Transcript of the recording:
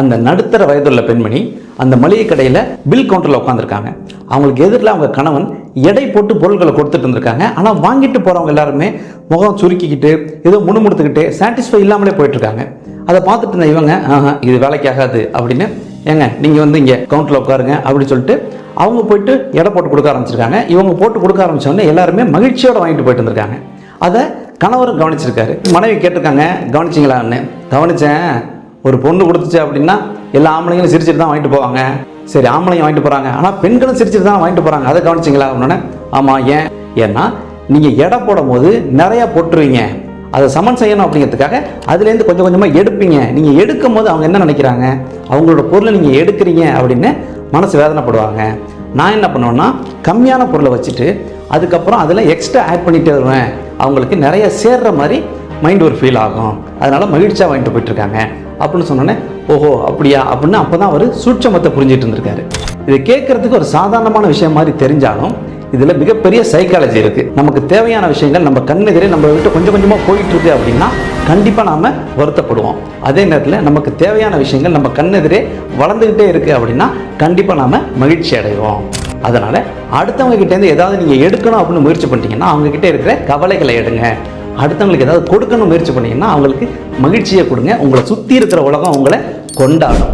அந்த நடுத்தர வயதுள்ள பெண்மணி அந்த மளிகை கடையில் பில் கவுண்டரில் உட்காந்துருக்காங்க அவங்களுக்கு எதிரில் அவங்க கணவன் எடை போட்டு பொருட்களை கொடுத்துட்டு இருந்திருக்காங்க. ஆனால் வாங்கிட்டு போகிறவங்க எல்லாருமே முகம் சுருக்கிக்கிட்டு ஏதோ முணுமுடுத்துக்கிட்டு சாட்டிஸ்ஃபை இல்லாமலே போயிட்டுருக்காங்க. அதை பார்த்துட்டு இருந்த இவங்க ஆஹா இது வேலைக்கு ஆகாது அப்படின்னு ஏங்க நீங்கள் வந்து இங்கே கவுண்டரில் உட்காருங்க அப்படின்னு சொல்லிட்டு அவங்க போயிட்டு எடை போட்டு கொடுக்க ஆரம்பிச்சிருக்காங்க. இவங்க போட்டு கொடுக்க ஆரம்பித்தோடனே எல்லாருமே மகிழ்ச்சியோடு வாங்கிட்டு போயிட்டு இருந்திருக்காங்க. அதை கணவரும் கவனிச்சிருக்காரு. மனைவி கேட்டிருக்காங்க கவனிச்சிங்களான்னு? கவனிச்சேன். ஒரு பொண்ணு கொடுத்துச்சு அப்படின்னா எல்லா ஆம்பளைங்களும் சிரிச்சிட்டு தான் வாங்கிட்டு போவாங்க. சரி ஆம்பளைங்க வாங்கிட்டு போகிறாங்க ஆனால் பெண்களும் சிரிச்சிட்டு தான் வாங்கிட்டு போகிறாங்க அதை கவனிச்சிங்களா அப்படின்னா ஆமாம் ஏன்? ஏன்னா நீங்கள் எடை போடும் போது நிறையா போட்டுருவீங்க. அதை சமன் செய்யணும் அப்படிங்கிறதுக்காக அதுலேருந்து கொஞ்சம் கொஞ்சமாக எடுப்பீங்க. நீங்கள் எடுக்கும் போது அவங்க என்ன நினைக்கிறாங்க? அவங்களோட பொருளை நீங்கள் எடுக்கிறீங்க அப்படின்னு மனசு வேதனைப்படுவாங்க. நான் என்ன பண்ணுவேன்னா கம்மியான பொருளை வச்சுட்டு அதுக்கப்புறம் அதில் எக்ஸ்ட்ரா ஆட் பண்ணிட்டே வருவேன். அவங்களுக்கு நிறைய சேர்ற மாதிரி மைண்ட் ஒரு ஃபீல் ஆகும். அதனால் மகிழ்ச்சியாக வாங்கிட்டு போயிட்டுருக்காங்க அப்படின்னு சொன்னோன்னே ஓஹோ அப்படியா? அப்படின்னு அப்போ தான் அவர் சூட்சமத்தை புரிஞ்சிட்டு இருந்திருக்காரு. இது கேட்கறதுக்கு ஒரு சாதாரணமான விஷயம் மாதிரி தெரிஞ்சாலும் இதில் மிகப்பெரிய சைக்காலஜி இருக்குது நமக்கு தேவையான விஷயங்கள் நம்ம கண்ணெதிரே நம்ம விட்டு கொஞ்சம் கொஞ்சமாக போயிட்டுருக்கு அப்படின்னா கண்டிப்பாக நாம் வருத்தப்படுவோம். அதே நேரத்தில் நமக்கு தேவையான விஷயங்கள் நம்ம கண்ணெதிரே வளர்ந்துக்கிட்டே இருக்குது அப்படின்னா கண்டிப்பாக நாம் மகிழ்ச்சி அடைவோம். அதனால் அடுத்தவங்க கிட்டேருந்து ஏதாவது நீங்கள் எடுக்கணும் அப்படின்னு முயற்சி பண்ணிட்டீங்கன்னா அவங்கக்கிட்ட இருக்கிற கவலைகளை எடுங்க. அடுத்தவங்களுக்கு ஏதாவது கொடுக்கணும் முயற்சி பண்ணீங்கன்னா அவங்களுக்கு மகிழ்ச்சியை கொடுங்க. உங்களை சுற்றி இருக்கிற உலகம் உங்களை கொண்டாடும்.